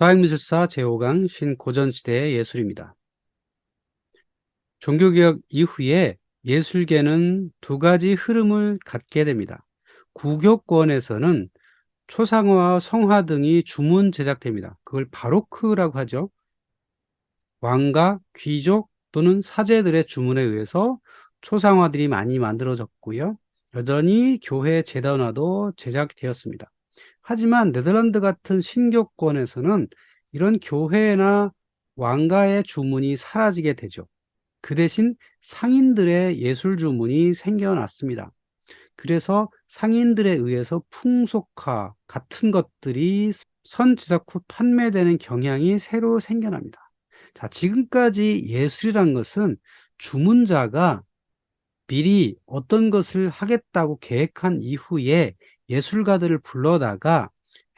서양미술사 제5강 신고전시대의 예술입니다. 종교개혁 이후에 예술계는 두 가지 흐름을 갖게 됩니다. 구교권에서는 초상화와 성화 등이 주문 제작됩니다. 그걸 바로크라고 하죠. 왕가, 귀족 또는 사제들의 주문에 의해서 초상화들이 많이 만들어졌고요. 여전히 교회 재단화도 제작되었습니다. 하지만 네덜란드 같은 신교권에서는 이런 교회나 왕가의 주문이 사라지게 되죠. 그 대신 상인들의 예술 주문이 생겨났습니다. 그래서 상인들에 의해서 풍속화 같은 것들이 선제작 후 판매되는 경향이 새로 생겨납니다. 자, 지금까지 예술이란 것은 주문자가 미리 어떤 것을 하겠다고 계획한 이후에 예술가들을 불러다가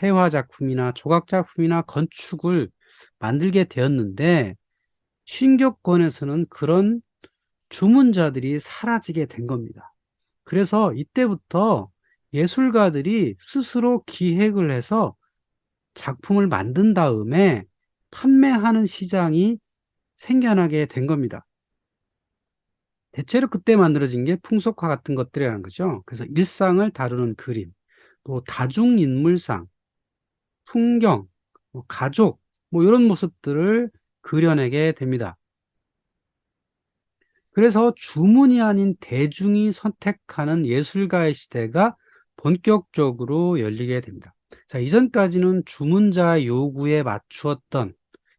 해화 작품이나 조각 작품이나 건축을 만들게 되었는데 신격권에서는 그런 주문자들이 사라지게 된 겁니다. 그래서 이때부터 예술가들이 스스로 기획을 해서 작품을 만든 다음에 판매하는 시장이 생겨나게 된 겁니다. 대체로 그때 만들어진 게 풍속화 같은 것들이라는 거죠. 그래서 일상을 다루는 그림, 또 다중인물상, 풍경, 뭐 가족, 뭐 이런 모습들을 그려내게 됩니다. 그래서 주문이 아닌 대중이 선택하는 예술가의 시대가 본격적으로 열리게 됩니다. 자, 이전까지는 주문자 요구에 맞추었던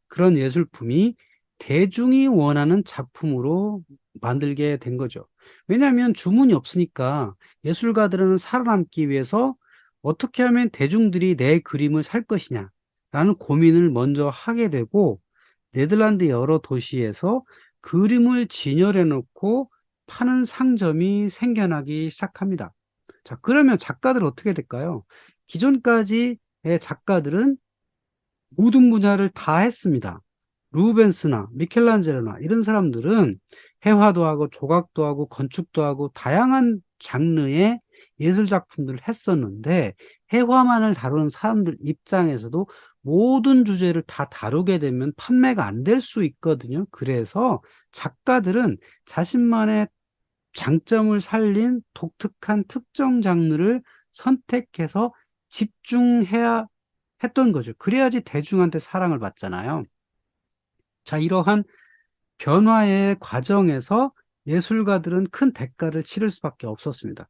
그런 예술품이 대중이 원하는 작품으로 만들게 된 거죠. 왜냐하면 주문이 없으니까 예술가들은 살아남기 위해서 어떻게 하면 대중들이 내 그림을 살 것이냐 라는 고민을 먼저 하게 되고 네덜란드 여러 도시에서 그림을 진열해 놓고 파는 상점이 생겨나기 시작합니다. 자, 그러면 작가들 어떻게 될까요? 기존까지의 작가들은 모든 분야를 다 했습니다. 루벤스나 미켈란젤로나 이런 사람들은 해화도 하고 조각도 하고 건축도 하고 다양한 장르의 예술 작품들을 했었는데 해화만을 다루는 사람들 입장에서도 모든 주제를 다 다루게 되면 판매가 안 될 수 있거든요. 그래서 작가들은 자신만의 장점을 살린 독특한 특정 장르를 선택해서 집중해야 했던 거죠. 그래야지 대중한테 사랑을 받잖아요. 자, 이러한 변화의 과정에서 예술가들은 큰 대가를 치를 수밖에 없었습니다.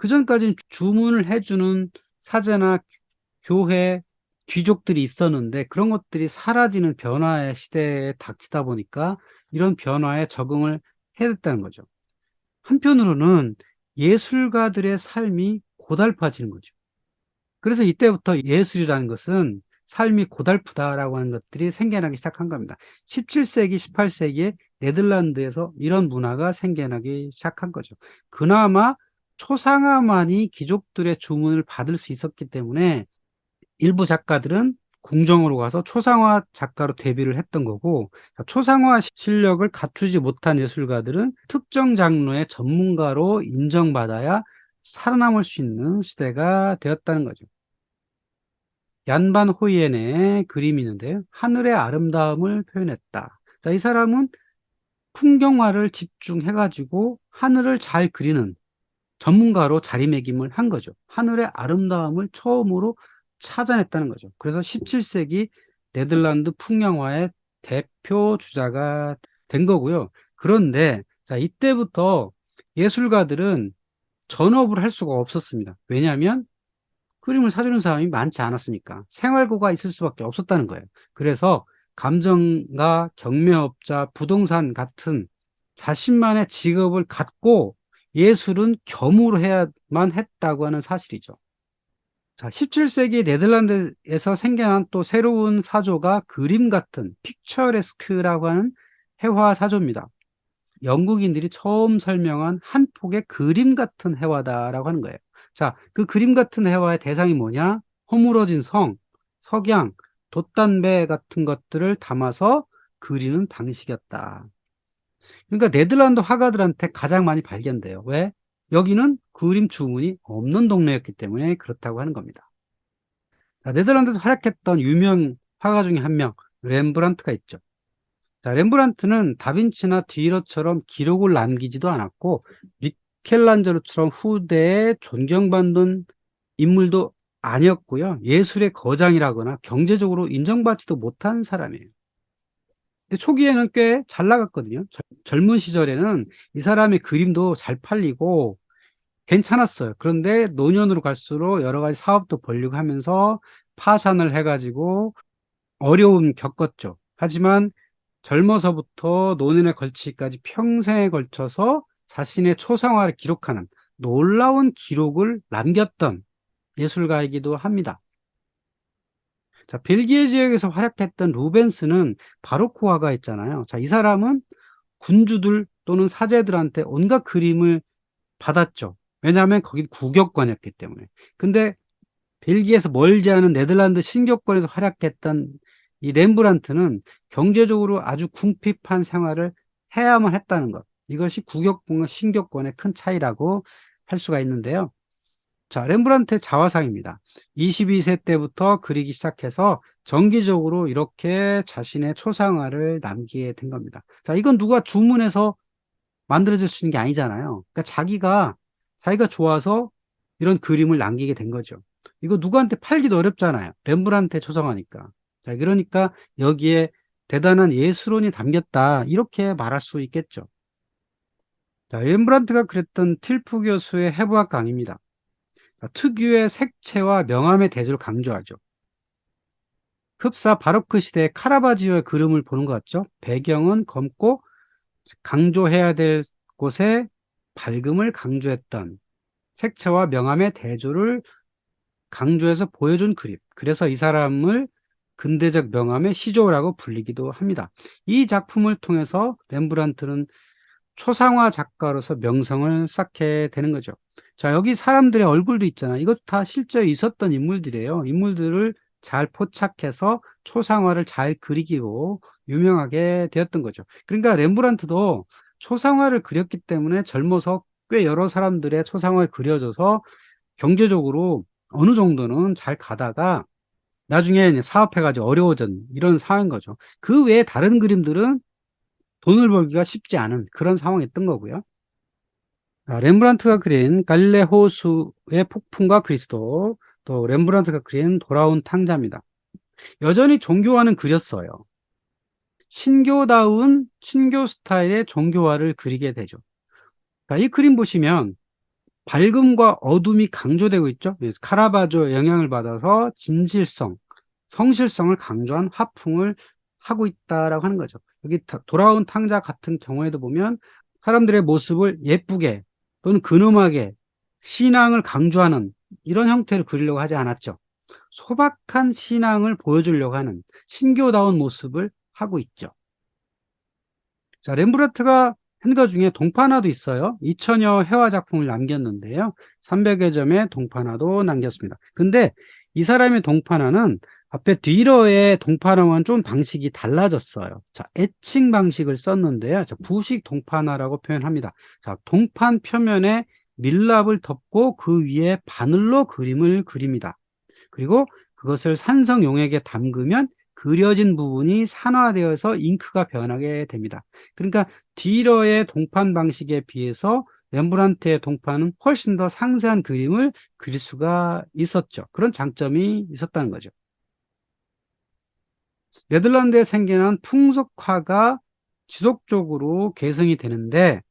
그 전까지는 주문을 해주는 사제나 교회, 귀족들이 있었는데 그런 것들이 사라지는 변화의 시대에 닥치다 보니까 이런 변화에 적응을 해야 됐다는 거죠. 한편으로는 예술가들의 삶이 고달파지는 거죠. 그래서 이때부터 예술이라는 것은 삶이 고달프다라고 하는 것들이 생겨나기 시작한 겁니다. 17세기, 18세기에 네덜란드에서 이런 문화가 생겨나기 시작한 거죠. 그나마 초상화만이 귀족들의 주문을 받을 수 있었기 때문에 일부 작가들은 궁정으로 가서 초상화 작가로 데뷔를 했던 거고 초상화 실력을 갖추지 못한 예술가들은 특정 장르의 전문가로 인정받아야 살아남을 수 있는 시대가 되었다는 거죠. 얀반 호이엔의 그림이 있는데요. 하늘의 아름다움을 표현했다. 자, 이 사람은 풍경화를 집중해가지고 하늘을 잘 그리는 전문가로 자리매김을 한 거죠. 하늘의 아름다움을 처음으로 찾아냈다는 거죠. 그래서 17세기 네덜란드 풍경화의 대표 주자가 된 거고요. 그런데 자 이때부터 예술가들은 전업을 할 수가 없었습니다. 왜냐하면 그림을 사주는 사람이 많지 않았으니까 생활고가 있을 수밖에 없었다는 거예요. 그래서 감정가, 경매업자, 부동산 같은 자신만의 직업을 갖고 예술은 겸으로 해야만 했다고 하는 사실이죠. 자, 17세기 네덜란드에서 생겨난 또 새로운 사조가 그림 같은 픽처레스크라고 하는 해화 사조입니다. 영국인들이 처음 설명한 한 폭의 그림 같은 해화다라고 하는 거예요. 자, 그 그림 같은 해화의 대상이 뭐냐? 허물어진 성, 석양, 돛담배 같은 것들을 담아서 그리는 방식이었다. 그러니까 네덜란드 화가들한테 가장 많이 발견돼요. 왜? 여기는 그림 주문이 없는 동네였기 때문에 그렇다고 하는 겁니다. 자, 네덜란드에서 활약했던 유명 화가 중에 한 명, 렘브란트가 있죠. 자, 렘브란트는 다빈치나 디러처럼 기록을 남기지도 않았고, 미켈란젤로처럼 후대에 존경받는 인물도 아니었고요. 예술의 거장이라거나 경제적으로 인정받지도 못한 사람이에요. 초기에는 꽤 잘 나갔거든요. 젊- 젊은 시절에는 이 사람의 그림도 잘 팔리고 괜찮았어요. 그런데 노년으로 갈수록 여러 가지 사업도 벌리고 하면서 파산을 해가지고 어려움 겪었죠. 하지만 젊어서부터 노년에 걸치기까지 평생에 걸쳐서 자신의 초상화를 기록하는 놀라운 기록을 남겼던 예술가이기도 합니다. 자, 벨기에 지역에서 활약했던 루벤스는 바로크 화가 있잖아요. 자, 이 사람은 군주들 또는 사제들한테 온갖 그림을 받았죠. 왜냐하면 거긴 국격권이었기 때문에. 근데 벨기에에서 멀지 않은 네덜란드 신격권에서 활약했던 이 렘브란트는 경제적으로 아주 궁핍한 생활을 해야만 했다는 것. 이것이 국격권과 신격권의 큰 차이라고 할 수가 있는데요. 자, 렘브란트의 자화상입니다. 22세 때부터 그리기 시작해서 정기적으로 이렇게 자신의 초상화를 남기게 된 겁니다. 자, 이건 누가 주문해서 만들어질 수 있는 게 아니잖아요. 그러니까 자기가, 자기가 좋아서 이런 그림을 남기게 된 거죠. 이거 누구한테 팔기도 어렵잖아요. 렘브란트의 초상화니까. 자, 그러니까 여기에 대단한 예술론이 담겼다. 이렇게 말할 수 있겠죠. 자, 렘브란트가 그랬던 틸프 교수의 해부학 강의입니다. 자, 특유의 색채와 명암의 대조를 강조하죠. 흡사 바로크 시대의 카라바지오의 그림을 보는 것 같죠? 배경은 검고 강조해야 될 곳에 밝음을 강조했던 색채와 명암의 대조를 강조해서 보여준 그림. 그래서 이 사람을 근대적 명암의 시조라고 불리기도 합니다. 이 작품을 통해서 렘브란트는 초상화 작가로서 명성을 쌓게 되는 거죠. 자, 여기 사람들의 얼굴도 있잖아요. 이것도 다 실제 있었던 인물들이에요. 인물들을 잘 포착해서 초상화를 잘 그리기로 유명하게 되었던 거죠. 그러니까 렘브란트도 초상화를 그렸기 때문에 젊어서 꽤 여러 사람들의 초상화를 그려줘서 경제적으로 어느 정도는 잘 가다가 나중에 사업해가지고 어려워진 이런 상황인 거죠. 그 외에 다른 그림들은 돈을 벌기가 쉽지 않은 그런 상황이었던 거고요. 자, 렘브란트가 그린 갈릴레 호수의 폭풍과 그리스도, 또 렘브란트가 그린 돌아온 탕자입니다. 여전히 종교화는 그렸어요. 신교다운 신교 스타일의 종교화를 그리게 되죠. 자, 이 그림 보시면 밝음과 어둠이 강조되고 있죠. 그래서 카라바조 영향을 받아서 진실성, 성실성을 강조한 화풍을 하고 있다라고 하는 거죠. 여기 다- 돌아온 탕자 같은 경우에도 보면 사람들의 모습을 예쁘게 또는 근엄하게 신앙을 강조하는 이런 형태를 그리려고 하지 않았죠. 소박한 신앙을 보여주려고 하는 신교다운 모습을 하고 있죠. 자, 렘브라트가 한것 중에 동파나도 있어요. 2000여 회화 작품을 남겼는데요. 300여 점의 동파나도 남겼습니다. 근데 이 사람의 동파나는 앞에 뒤러의 동파나와는 좀 방식이 달라졌어요. 자, 애칭 방식을 썼는데요. 자, 부식 동파나라고 표현합니다. 자, 동판 표면에 밀랍을 덮고 그 위에 바늘로 그림을 그립니다. 그리고 그것을 산성 용액에 담그면 그려진 부분이 산화되어서 잉크가 변하게 됩니다. 그러니까 뒤러의 동판 방식에 비해서 렘브란트의 동판은 훨씬 더 상세한 그림을 그릴 수가 있었죠. 그런 장점이 있었다는 거죠. 네덜란드에 생겨난 풍속화가 지속적으로 개성이 되는데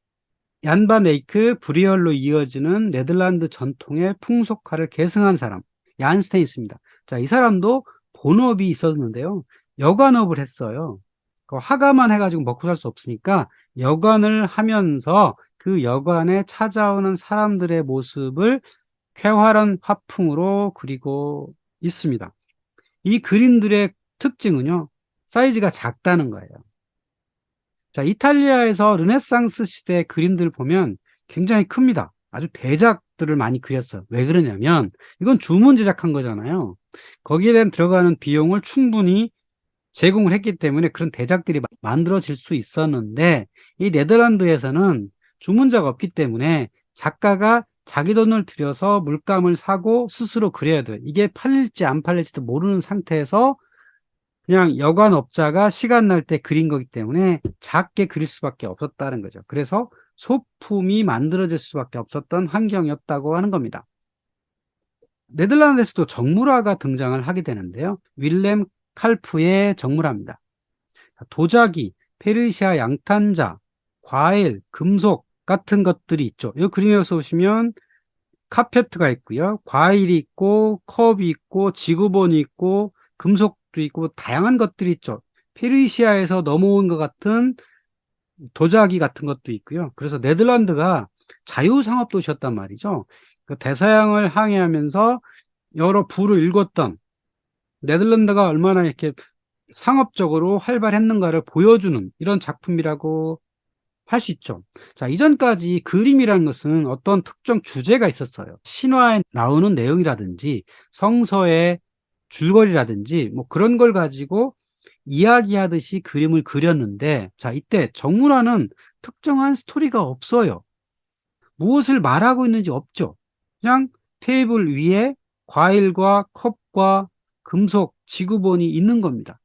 얀반 에이크 브리얼로 이어지는 네덜란드 전통의 풍속화를 계승한 사람 얀스테인 있습니다. 자, 이 사람도 본업이 있었는데요. 여관업을 했어요. 그 화가만 해가지고 먹고 살 수 없으니까 여관을 하면서 그 여관에 찾아오는 사람들의 모습을 쾌활한 화풍으로 그리고 있습니다. 이 그림들의 특징은요, 사이즈가 작다는 거예요. 자, 이탈리아에서 르네상스 시대 그림들 보면 굉장히 큽니다. 아주 대작들을 많이 그렸어요. 왜 그러냐면, 이건 주문 제작한 거잖아요. 거기에 대한 들어가는 비용을 충분히 제공을 했기 때문에 그런 대작들이 마- 만들어질 수 있었는데, 이 네덜란드에서는 주문자가 없기 때문에 작가가 자기 돈을 들여서 물감을 사고 스스로 그려야 돼요. 이게 팔릴지 안 팔릴지도 모르는 상태에서 그냥 여관업자가 시간 날 때 그린 거기 때문에 작게 그릴 수밖에 없었다는 거죠. 그래서 소품이 만들어질 수밖에 없었던 환경이었다고 하는 겁니다. 네덜란드에서도 정물화가 등장을 하게 되는데요. 윌렘 칼프의 정물화입니다. 도자기, 페르시아 양탄자, 과일, 금속 같은 것들이 있죠. 이 그림에서 보시면 카페트가 있고요. 과일이 있고 컵이 있고 지구본이 있고 금속 도 있고 다양한 것들이 있죠. 페르시아에서 넘어온 것 같은 도자기 같은 것도 있고요. 그래서 네덜란드가 자유상업 도시였단 말이죠. 그 대서양을 항해하면서 여러 부를 읽었던 네덜란드가 얼마나 이렇게 상업적으로 활발했는가를 보여주는 이런 작품이라고 할 수 있죠. 자, 이전까지 그림이라는 것은 어떤 특정 주제가 있었어요. 신화에 나오는 내용이라든지 성서의 줄거리라든지 뭐 그런 걸 가지고 이야기하듯이 그림을 그렸는데 자, 이때 정문화는 특정한 스토리가 없어요. 무엇을 말하고 있는지 없죠. 그냥 테이블 위에 과일과 컵과 금속, 지구본이 있는 겁니다.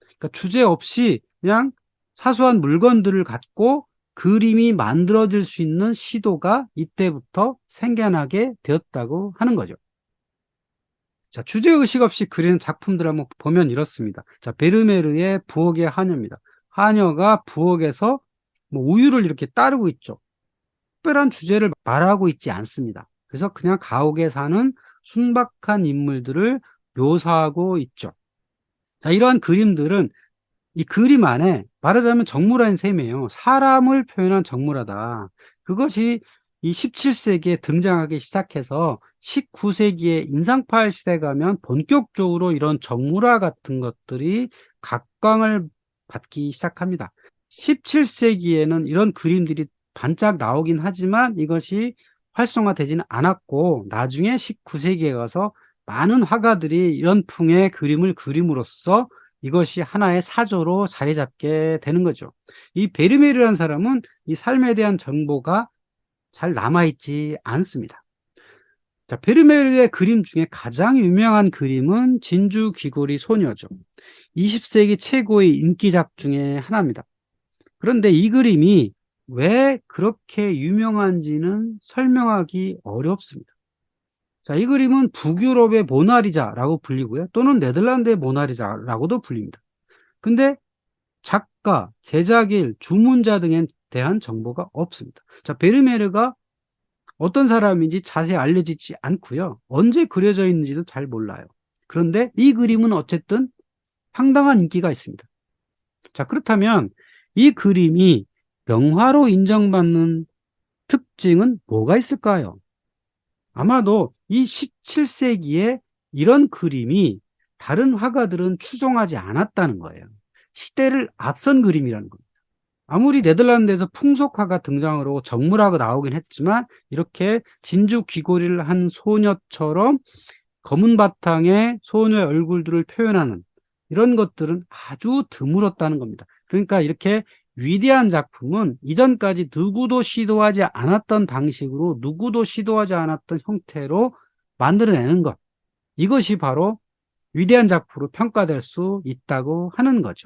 그러니까 주제 없이 그냥 사소한 물건들을 갖고 그림이 만들어질 수 있는 시도가 이때부터 생겨나게 되었다고 하는 거죠. 자, 주제의식 없이 그리는 작품들 한번 보면 이렇습니다. 자, 베르메르의 부엌의 하녀입니다. 하녀가 부엌에서 뭐 우유를 이렇게 따르고 있죠. 특별한 주제를 말하고 있지 않습니다. 그래서 그냥 가옥에 사는 순박한 인물들을 묘사하고 있죠. 자, 이러한 그림들은 이 그림 안에 말하자면 정물화인 셈이에요. 사람을 표현한 정물화다. 그것이 이 17세기에 등장하기 시작해서 19세기에 인상파일 시대 가면 본격적으로 이런 정물화 같은 것들이 각광을 받기 시작합니다. 17세기에는 이런 그림들이 반짝 나오긴 하지만 이것이 활성화되지는 않았고 나중에 19세기에 가서 많은 화가들이 이런 풍의 그림을 그림으로써 이것이 하나의 사조로 자리 잡게 되는 거죠. 이 베르메르라는 사람은 이 삶에 대한 정보가 잘 남아있지 않습니다. 자, 베르메르의 그림 중에 가장 유명한 그림은 진주 귀고리 소녀죠. 20세기 최고의 인기작 중에 하나입니다. 그런데 이 그림이 왜 그렇게 유명한지는 설명하기 어렵습니다. 자, 이 그림은 북유럽의 모나리자라고 불리고요. 또는 네덜란드의 모나리자라고도 불립니다. 근데 작가, 제작일, 주문자 등에 대한 정보가 없습니다. 자, 베르메르가 어떤 사람인지 자세히 알려지지 않고요. 언제 그려져 있는지도 잘 몰라요. 그런데 이 그림은 어쨌든 상당한 인기가 있습니다. 자, 그렇다면 이 그림이 명화로 인정받는 특징은 뭐가 있을까요? 아마도 이 17세기에 이런 그림이 다른 화가들은 추종하지 않았다는 거예요. 시대를 앞선 그림이라는 겁니다. 아무리 네덜란드에서 풍속화가 등장을 하고 정물화가 나오긴 했지만 이렇게 진주 귀고리를 한 소녀처럼 검은 바탕에 소녀의 얼굴들을 표현하는 이런 것들은 아주 드물었다는 겁니다. 그러니까 이렇게 위대한 작품은 이전까지 누구도 시도하지 않았던 방식으로 누구도 시도하지 않았던 형태로 만들어내는 것. 이것이 바로 위대한 작품으로 평가될 수 있다고 하는 거죠.